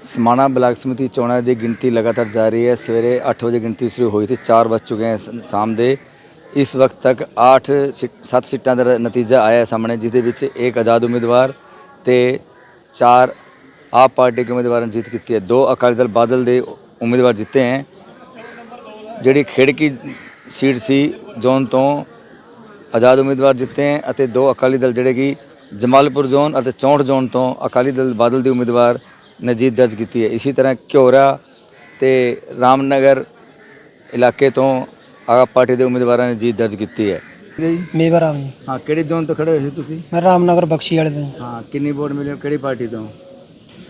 Samana block ਸਮਿਤੀ ਚੋਣਾਂ ਦੀ ਗਿਣਤੀ ਲਗਾਤਾਰ ਜਾਰੀ ਹੈ। ਸਵੇਰੇ 8 ਵਜੇ ਗਿਣਤੀ ਸ਼ੁਰੂ ਹੋਈ ਸੀ 4 ਵੱਜ ਚੁੱਕੇ ਹਨ ਸ਼ਾਮ ਦੇ। ਇਸ ਵਕਤ ਤੱਕ 8 7 ਸੀਟਾਂ ਦਾ ਨਤੀਜਾ ਆਇਆ ਸਾਹਮਣੇ ਜਿਸ ਦੇ ਵਿੱਚ ਇੱਕ ਆਜ਼ਾਦ ਉਮੀਦਵਾਰ ਤੇ 4 ਆਪ ਪਾਰਟੀ ਦੇ ਉਮੀਦਵਾਰਾਂ ਨੇ ਜਿੱਤ ਕੀਤੀ ਹੈ। ਦੋ ਅਕਾਲੀ ਦਲ ਬਾਦਲ ਦੇ ਉਮੀਦਵਾਰ ਜਿੱਤੇ ਹੈ। ਜਿਹੜੀ ਖੇੜਕੀ ਸੀਟ ਸੀ, ਜ਼ੋਨ ਤੋਂ ਆਜ਼ਾਦ ਉਮੀਦਵਾਰ ਜਿੱਤੇ ਹੈ ਅਤੇ ਦੋ ਅਕਾਲੀ ਦਲ ਜਿਹੜੇ ਕਿ ਜਮਾਲਪੁਰ ਜ਼ੋਨ ਅਤੇ ਚੌਂਠ ਜ਼ੋਨ ਤੋਂ ਅਕਾਲੀ ਦਲ ਬਾਦਲ ਦੇ ਉਮੀਦਵਾਰ ਨੇ ਜਿੱਤ ਦਰਜ ਕੀਤੀ ਹੈ। ਇਸੇ ਤਰ੍ਹਾਂ ਘਿਓਰਾ ਤੇ ਰਾਮਨਗਰ ਇਲਾਕੇ ਤੋਂ ਆਪ ਪਾਰਟੀ ਦੇ ਉਮੀਦਵਾਰਾਂ ਨੇ ਜਿੱਤ ਦਰਜ ਕੀਤੀ ਹੈ। ਮੇਵਾ ਰਾਮ ਜੀ। ਹਾਂ ਕਿਹੜੇ ਜ਼ੋਨ ਤੋਂ ਖੜੇ ਹੋਏ ਸੀ ਤੁਸੀਂ? ਮੈਂ ਰਾਮਨਗਰ ਬਖਸ਼ੀ ਵਾਲੇ ਤੋਂ। ਹਾਂ ਕਿੰਨੀ ਵੋਟ ਮਿਲੀ ਕਿਹੜੀ ਪਾਰਟੀ ਤੋਂ?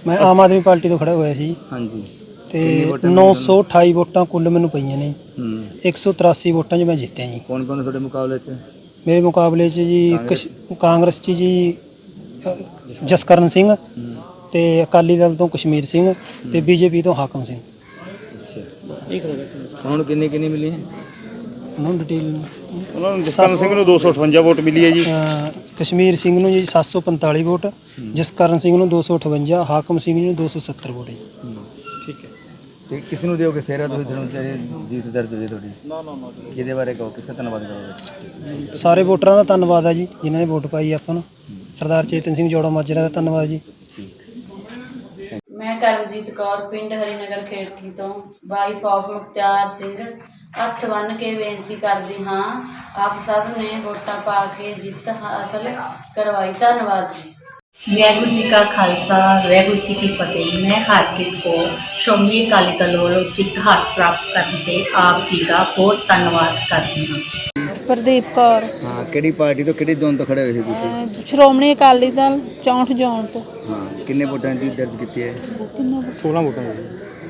ਮੈਂ ਆਮ ਆਦਮੀ ਪਾਰਟੀ ਤੋਂ ਖੜਾ ਹੋਇਆ ਸੀ। ਹਾਂਜੀ। ਤੇ 928 ਵੋਟਾਂ ਕੁੱਲ ਮੈਨੂੰ ਪਈਆਂ ਨੇ। ਹੂੰ। 183 ਵੋਟਾਂ 'ਚ ਮੈਂ ਜਿੱਤਿਆ ਜੀ। ਕੌਣ ਕੌਣ ਤੁਹਾਡੇ ਮੁਕਾਬਲੇ 'ਚ? ਮੇਰੇ ਮੁਕਾਬਲੇ 'ਚ ਜੀ ਕਸ਼- ਕਾਂਗਰਸ 'ਚ ਜੀ ਜਸਕਰਨ ਸਿੰਘ ਤੇ ਅਕਾਲੀ ਦਲ ਤੋਂ ਕਸ਼ਮੀਰ ਸਿੰਘ ਤੇ ਬੀਜੇਪੀ ਤੋਂ ਹਾਕਮ ਸਿੰਘ। ਅੱਛਾ ਹੁਣ ਕਿੰਨੀ ਕਿੰਨੀ ਮਿਲੀ ਹੈ? ਉਹਨਾਂ ਨੂੰ ਡਿਟੇਲ ਉਹਨਾਂ ਨੂੰ ਜਸਕਰਨ ਸਿੰਘ ਨੂੰ 258 ਵੋਟ ਮਿਲੀ ਹੈ ਜੀ। ਕਸ਼ਮੀਰ ਸਿੰਘ ਨੂੰ ਜੀ 745 ਵੋਟ ਜਸਕਰਨ ਸਿੰਘ ਨੂੰ 258 ਹਾਕਮ ਸਿੰਘ ਨੂੰ 270 ਵੋਟ ਜੀ। ਠੀਕ ਹੈ। ਤੇ ਕਿਸ ਨੂੰ ਦਿਓਗੇ ਸੇਰਾ ਤੁਸੀਂ ਚਾਹੀਏ ਜੀਤ ਦਰਜ ਹੋ ਜੇ ਤੁਹਾਡੀ? ਨਾ ਨਾ ਨਾ ਕਿਹਦੇ ਬਾਰੇ ਕਹੋ ਕਿਸ ਦਾ ਧੰਨਵਾਦ ਕਰੋਗੇ? ਸਾਰੇ ਵੋਟਰਾਂ ਦਾ ਧੰਨਵਾਦ ਹੈ ਜੀ ਜਿਨ੍ਹਾਂ ਨੇ ਵੋਟ ਪਾਈ ਆਪਾਂ ਨੂੰ। ਸਰਦਾਰ ਚੇਤਨ ਸਿੰਘ ਜੋੜਾ ਮਾਜਰਾ ਦਾ ਧੰਨਵਾਦ ਜੀ। ਕਰਮਜੀਤ ਕੌਰ ਪਿੰਡ ਹਰੀਨਗਰ ਖੇੜਕੀ ਤੋਂ ਵਾਈਫ ਆਫ ਮੁਖਤਿਆਰ ਸਿੰਘ ਹੱਥ ਬੰਨ੍ਹ ਕੇ ਬੇਨਤੀ ਕਰਦੀ ਹਾਂ, ਆਪ ਸਭ ਨੇ ਵੋਟਾਂ ਪਾ ਕੇ ਜਿੱਤ ਹਾਸਲ ਕਰਵਾਈ। ਧੰਨਵਾਦ ਜੀ। ਵਾਹਿਗੁਰੂ ਜੀ ਕਾ ਖਾਲਸਾ, ਵਾਹਿਗੁਰੂ ਜੀ ਕੀ ਫਤਿਹ। ਮੈਂ ਹਰਪ੍ਰੀਤ ਕੌਰ, ਸ਼੍ਰੋਮਣੀ ਅਕਾਲੀ ਦਲ ਵੱਲੋਂ ਜਿੱਤ ਹਾਸਲ ਪ੍ਰਾਪਤ ਕਰਨ ਤੇ ਆਪ ਜੀ ਦਾ ਬਹੁਤ ਧੰਨਵਾਦ ਕਰਦੀ ਹਾਂ। ਪ੍ਰਦੀਪ ਕੌਰ। ਹਾਂ ਕਿਹੜੀ ਪਾਰਟੀ ਤੋਂ ਕਿਹੜੇ ਜ਼ੋਨ ਤੋਂ ਖੜੇ ਹੋਏ ਸੀ ਤੁਸੀਂ? ਅਹ ਸ਼੍ਰੋਮਣੀ ਅਕਾਲੀ ਦਲ 64 ਜੌਨ ਤੋਂ। ਹਾਂ ਕਿੰਨੇ ਵੋਟਾਂ ਦੀ ਦਰਜ ਕੀਤੀ ਹੈ? 16 ਵੋਟਾਂ?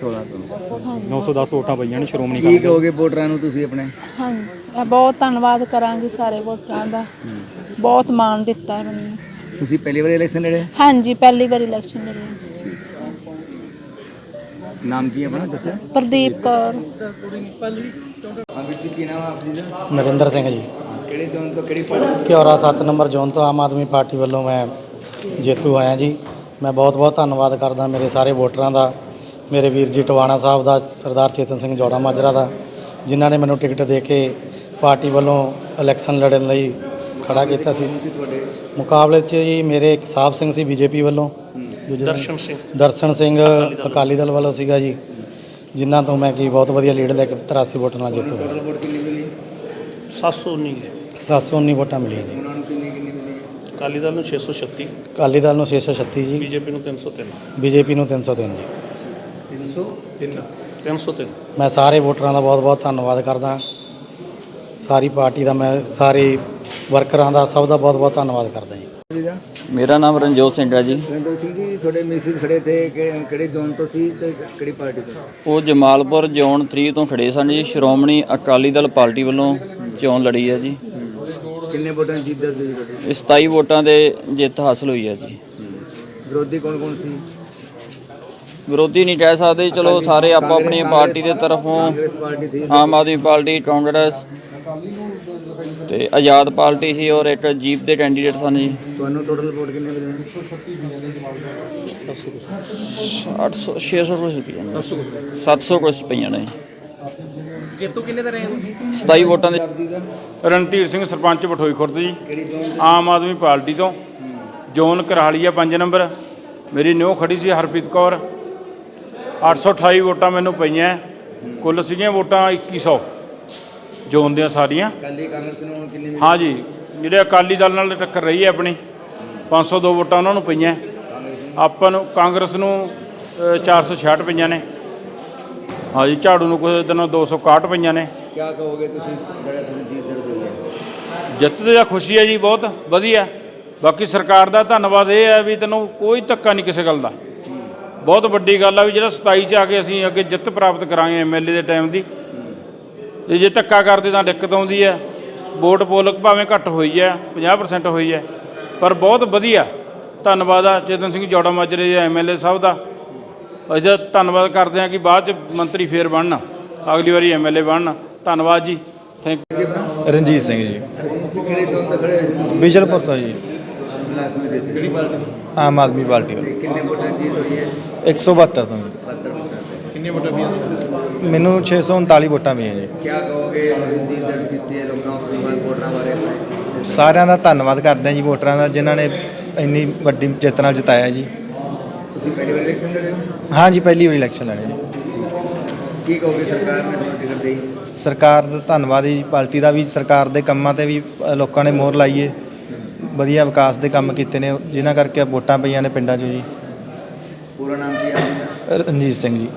16 ਤੋਂ। 910 ਵੋਟਾਂ ਪਈਆਂ ਨੇ ਸ਼੍ਰੋਮਣੀ ਕੀ ਕਹੋਗੇ ਵੋਟਰਾਂ ਨੂੰ ਤੁਸੀਂ ਆਪਣੇ? ਹਾਂਜੀ। ਅਹ ਬਹੁਤ ਧੰਨਵਾਦ ਕਰਾਂਗੇ ਸਾਰੇ ਵੋਟਰਾਂ ਦਾ। ਬਹੁਤ ਮਾਣ ਦਿੱਤਾ ਹੈ ਮੈਨੂੰ। ਤੁਸੀਂ ਪਹਿਲੀ ਵਾਰ ਇਲੈਕਸ਼ਨ ਲੜੇ? ਹਾਂਜੀ ਪਹਿਲੀ ਵਾਰ ਇਲੈਕਸ਼ਨ ਲੜਿਆ ਸੀ ਨਾਮ ਕੀ ਹੈ ਆਪਣਾ ਦੱਸਿਆ ਪ੍ਰਦੀਪ ਕੌਰ। ਕੀ ਨਾਮ ਆਪਣੀ ਦਾ ਨਰਿੰਦਰ ਸਿੰਘ ਜੀ। ਕਿਹੜੇ ਜ਼ੋਨ ਤੋਂ ਕਿਹੜੀ ਪਾਰਟੀ ਘਿਓਰਾ 7 ਨੰਬਰ ਜ਼ੋਨ ਤੋਂ ਆਮ ਆਦਮੀ ਪਾਰਟੀ ਵੱਲੋਂ ਮੈਂ ਜੇਤੂ ਆਇਆ ਜੀ। ਮੈਂ ਬਹੁਤ ਬਹੁਤ ਧੰਨਵਾਦ ਕਰਦਾ ਮੇਰੇ ਸਾਰੇ ਵੋਟਰਾਂ ਦਾ ਮੇਰੇ ਵੀਰ ਜੀ ਟਵਾਣਾ ਸਾਹਿਬ ਦਾ ਸਰਦਾਰ ਚੇਤਨ ਸਿੰਘ ਜੋੜਾ ਮਾਜਰਾ ਦਾ ਜਿਨ੍ਹਾਂ ਨੇ ਮੈਨੂੰ ਟਿਕਟ ਦੇ ਕੇ ਪਾਰਟੀ ਵੱਲੋਂ ਇਲੈਕਸ਼ਨ ਲੜਨ ਲਈ ਖੜਾ ਕੀਤਾ ਸੀ। ਮੁਕਾਬਲੇ 'ਚ ਜੀ ਮੇਰੇ ਇੱਕ ਸਾਹਿਬ ਸਿੰਘ ਸੀ ਬੀਜੇਪੀ ਵੱਲੋਂ। ਦੂਜੇ ਦਰਸ਼ਨ ਸਿੰਘ। ਦਰਸ਼ਨ ਸਿੰਘ ਅਕਾਲੀ ਦਲ ਵੱਲੋਂ ਸੀਗਾ ਜੀ ਜਿਨ੍ਹਾਂ ਤੋਂ ਮੈਂ ਕੀ ਬਹੁਤ ਵਧੀਆ ਲੀਡ ਲੈ ਕੇ 83 ਵੋਟਾਂ ਨਾਲ ਜਿੱਤ। ਹੋਇਆ ਵੋਟ ਕਿੰਨੀ ਮਿਲੀ? 719 719 ਵੋਟਾਂ ਮਿਲੀਆਂ ਜੀ। ਉਹਨਾਂ ਨੂੰ ਕਿੰਨੀ ਕਿੰਨੀ ਮਿਲੀ? ਅਕਾਲੀ ਦਲ ਨੂੰ 636 ਅਕਾਲੀ ਦਲ ਨੂੰ 636 ਜੀ। ਬੀਜੇਪੀ ਨੂੰ 303 ਬੀਜੇਪੀ ਨੂੰ 303 ਜੀ। 303 ਮੈਂ ਸਾਰੇ ਵੋਟਰਾਂ ਦਾ ਬਹੁਤ-ਬਹੁਤ ਧੰਨਵਾਦ ਕਰਦਾ। ਸਾਰੀ ਪਾਰਟੀ ਦਾ ਮੈਂ ਸਾਰੇ ਵਰਕਰਾਂ ਦਾ ਸਭ ਦਾ ਬਹੁਤ-ਬਹੁਤ ਧੰਨਵਾਦ ਕਰਦਾ ਜੀ। ਮੇਰਾ ਨਾਮ ਰਣਜੋਤ ਸਿੰਘ ਹੈ ਜੀ। ਰਣਜੋਤ ਸਿੰਘ ਜੀ ਤੁਹਾਡੇ ਮਿਸਿਸ ਖੜੇ ਕਿ- ਕਿਹੜੇ ਜ਼ੋਨ ਤੋਂ ਸੀ ਤੇ ਕਿਹੜੀ ਪਾਰਟੀ ਤੋਂ? ਉਹ ਜਮਾਲਪੁਰ ਜ਼ੋਨ 3 ਤੋਂ ਖੜੇ ਸਨ ਜੀ। ਸ਼੍ਰੋਮਣੀ ਅਕਾਲੀ ਦਲ ਪਾਰਟੀ ਵੱਲੋਂ ਚੋਣ ਲੜੀ ਹੈ ਜੀ। ਕਿੰਨੇ ਵੋਟਾਂ ਜਿੱਤ ਦਰਜ ਹੋਈ ਤੁਹਾਡੀ? ਇਹ 27 ਵੋਟਾਂ ਦੇ ਜਿੱਤ ਹਾਸਲ ਹੋਈ ਹੈ ਜੀ। ਵਿਰੋਧੀ ਕੌਣ ਕੌਣ ਸੀ? ਵਿਰੋਧੀ ਨਹੀਂ ਕਹਿ ਸਕਦੇ। ਚਲੋ ਸਾਰੇ ਆਪੋ ਆਪਣੀ ਪਾਰਟੀ ਦੇ ਤਰਫੋਂ ਆਮ ਆਦਮੀ ਪਾਰਟੀ ਕਾਂਗਰਸ ਤੇ ਆਜ਼ਾਦ ਪਾਰਟੀ ਸੀ ਔਰ ਇੱਕ ਜੀਪ ਦੇ ਕੈਂਡੀਡੇਟ ਸਨ ਜੀ। ਤੁਹਾਨੂੰ ਟੋਟਲ ਵੋਟ ਕਿੰਨੇ ਮਿਲੇ? 800 600 ਕੁਝ ਰੁਪਈਆ ਨੇ। 700 ਕੁਝ ਪਈਆਂ ਨੇ ਜੇਤੂ ਕਿੰਨੇ ਦਾ ਰਹੇ ਤੁਸੀਂ? 27 ਵੋਟਾਂ ਦੇ ਰਣਧੀਰ ਸਿੰਘ ਸਰਪੰਚ ਬਠੋਈ ਖੁਰਦ ਜੀ। ਆਮ ਆਦਮੀ ਪਾਰਟੀ ਤੋਂ। Zone Karhalia 5 number. ਮੇਰੀ ਨਿਉ ਖੜੀ ਸੀ ਹਰਪ੍ਰੀਤ ਕੌਰ। 828 ਵੋਟਾਂ ਮੈਨੂੰ ਪਈਆਂ। ਕੁੱਲ ਸੀਗੀਆਂ ਵੋਟਾਂ 2100 ਜੋਨ ਦੀਆਂ ਸਾਰੀਆਂ। ਕੱਲੀ ਕਾਂਗਰਸ ਨੂੰ ਹੁਣ ਕਿੰਨੀ ਹਾਂ ਜੀ ਜਿਹੜੇ ਅਕਾਲੀ ਦਲ ਨਾਲ ਟੱਕਰ ਰਹੀ ਹੈ ਆਪਣੀ 502 ਵੋਟਾਂ ਉਹਨਾਂ ਨੂੰ ਪਈਆਂ। ਆਪਾਂ ਨੂੰ ਕਾਂਗਰਸ ਨੂੰ ਅ, 466 ਪਈਆਂ ਨੇ। ਹਾਂ ਜੀ ਝਾੜੂ ਨੂੰ ਕੁਝ ਦਿਨੋਂ 261 ਪਈਆਂ ਨੇ। ਕੀ ਕਹੋਗੇ ਤੁਸੀਂ ਜਿਹੜਾ ਤੁਹਾਡੀ ਜਿੱਤ ਦਰਜ ਹੋਈ ਹੈ? ਜਿੱਤ ਦੀ ਤਾਂ ਖੁਸ਼ੀ ਹੈ ਜੀ ਬਹੁਤ ਵਧੀਆ। ਬਾਕੀ ਸਰਕਾਰ ਦਾ ਧੰਨਵਾਦ ਇਹ ਹੈ ਵੀ ਤੈਨੂੰ ਕੋਈ ਧੱਕਾ ਨਹੀਂ ਕਿਸੇ ਗੱਲ ਦਾ। ਬਹੁਤ ਵੱਡੀ ਗੱਲ ਆ ਵੀ ਜਿਹੜਾ 27 ਚ ਆ ਕੇ ਅਸੀਂ ਅੱਗੇ ਜਿੱਤ ਪ੍ਰਾਪਤ ਕਰਾਂਗੇ ਐਮਐਲਏ ਦੇ ਟਾਈਮ ਦੀ। ਤੇ ਜੇ ਧੱਕਾ ਕਰਦੇ ਤਾਂ ਦਿੱਕਤ ਆਉਂਦੀ ਹੈ। ਵੋਟ ਪੋਲ ਭਾਵੇਂ ਘੱਟ ਹੋਈ ਹੈ 50% ਹੋਈ ਹੈ ਪਰ ਬਹੁਤ ਵਧੀਆ। ਧੰਨਵਾਦ ਆ ਚੇਤਨ ਸਿੰਘ ਜੋੜਾ ਮਾਜਰੇ ਐਮਐਲਏ ਸਾਹਿਬ ਦਾ। ਅਸੀਂ ਤਾਂ ਧੰਨਵਾਦ ਕਰਦੇ ਹਾਂ ਕਿ ਬਾਅਦ ਚ ਮੰਤਰੀ ਫੇਰ ਬਣਨ ਅਗਲੀ ਵਾਰੀ ਐਮਐਲਏ ਬਣਨ। ਧੰਨਵਾਦ ਜੀ। ਥੈਂਕ ਰਣਜੀਤ ਸਿੰਘ ਜੀ। ਕਿਹੜੇ ਤੋਂ ਖੜੇ ਬਿਜਲਪੁਰ ਤੋਂ ਜੀ। ਆਮ ਆਦਮੀ ਪਾਰਟੀ ਕਿੰਨੇ ਵੋਟਾਂ ਜੀਤ ਹੋਈ ਹੈ? 172 ਤੋਂ ਜੀ। 72 ਵੋਟਾਂ ਤੇ ਕਿੰਨੀ ਵੋਟਾਂ ਪਈਆਂ ਮੈਨੂੰ 639 ਵੋਟਾਂ ਪਈਆਂ ਜੀ। ਕੀ ਕਹੋਗੇ ਜੀਤ ਦਰਜ ਕੀਤੀ ਹੈ ਲੋਕਾਂ ਨੂੰ ਬਾਰੇ? ਸਾਰਿਆਂ ਦਾ ਧੰਨਵਾਦ ਕਰਦੇ ਹਾਂ ਜੀ ਵੋਟਰਾਂ ਦਾ ਜਿਨ੍ਹਾਂ ਨੇ ਇੰਨੀ ਵੱਡੀ ਜਿੱਤ ਨਾਲ ਜਿਤਾਇਆ ਜੀ। ਪਹਿਲੀ ਵਾਰ ਇਲੈਕਸ਼ਨ ਲੜੇ ਹੋ? ਜੀ ਪਹਿਲੀ ਵਾਰੀ ਇਲੈਕਸ਼ਨ ਲੜੇ ਜੀ। ਕੀ ਕਹੋਗੇ ਸਰਕਾਰ ਨੇ ਤੁਹਾਨੂੰ ਟਿਕਟ ਦੇਈ ਸਰਕਾਰ ਦਾ ਧੰਨਵਾਦ ਜੀ ਪਾਰਟੀ ਦਾ ਵੀ ਸਰਕਾਰ ਦੇ ਕੰਮਾਂ ਤੇ ਵੀ ਲੋਕਾਂ ਨੇ ਮੋਹਰ ਲਾਈ ਏ। ਵਧੀਆ ਵਿਕਾਸ ਦੇ ਕੰਮ ਕੀਤੇ ਨੇ ਜਿਨ੍ਹਾਂ ਕਰਕੇ ਵੋਟਾਂ ਪਈਆਂ ਨੇ ਪਿੰਡਾਂ 'ਚੋਂ ਜੀ। ਪੂਰਾ ਨਾਮ ਕੀ ਹੈ ਰਣਜੀਤ ਸਿੰਘ ਜੀ।